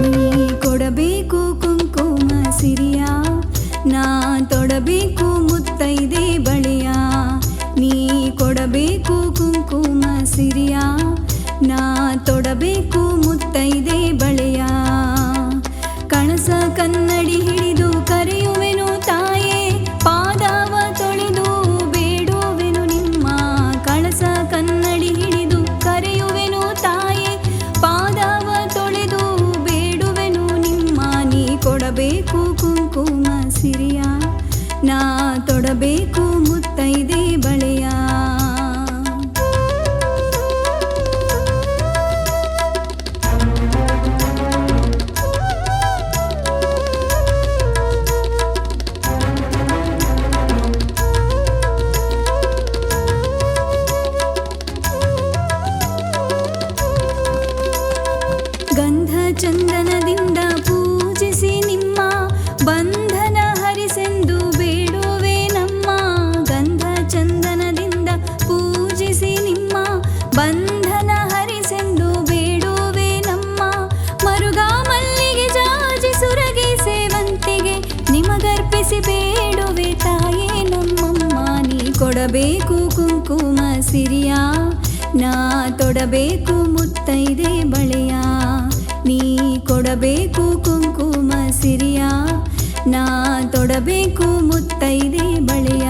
ನೀ ಕೊಡಬೇಕು ಕುಂಕುಮ ಸಿರಿಯಾ, ನಾ ತೊಡಬೇಕು ಮುತ್ತೈದೆ ಬಳಿಯ. ನೀ ಕೊಡಬೇಕು ಕುಂಕುಮ ಸಿರಿಯಾ, ನಾ ತೊಡಬೇಕು ಮುತ್ತೈದೆ ಬಳೆಯ. ಕಣಸ ಕನ್ನಡಿ ಹಿಡಿದು ಕರೆಯೋ ಸಿರಿಯ. ನಾ ತೊಡಬೇಕು ಮುತ್ತೈದೆ ಬಳೆಯ. ಗಂಧ ಚಂದನದಿಂದ ನೀ ಕೊಡಬೇಕು ಕುಂಕುಮ ಸಿರಿಯ. ನಾ ತೊಡಬೇಕು ಮುತ್ತೈದೆ ಬಳೆಯ. ನೀ ಕೊಡಬೇಕು ಕುಂಕುಮ ಸಿರಿಯ. ನಾ ತೊಡಬೇಕು ಮುತ್ತೈದೆ ಬಳೆಯ.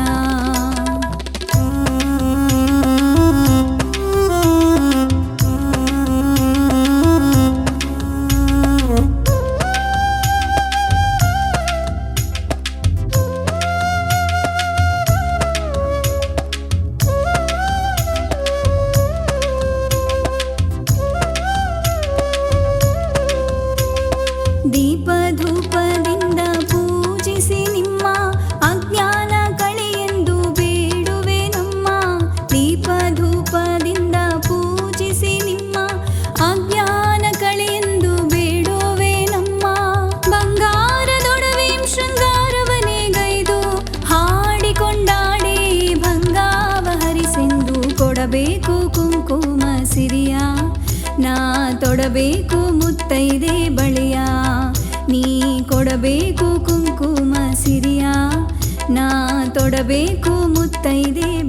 ಕೊಡಬೇಕು ಕುಂಕುಮ ಸಿರಿಯ. ನಾ ತೊಡಬೇಕು ಮುತ್ತೈದೆ ಬಳಿಯ. ನೀ ಕೊಡಬೇಕು ಕುಂಕುಮ ಸಿರಿಯ. ನಾ ತೊಡಬೇಕು ಮುತ್ತೈದೆ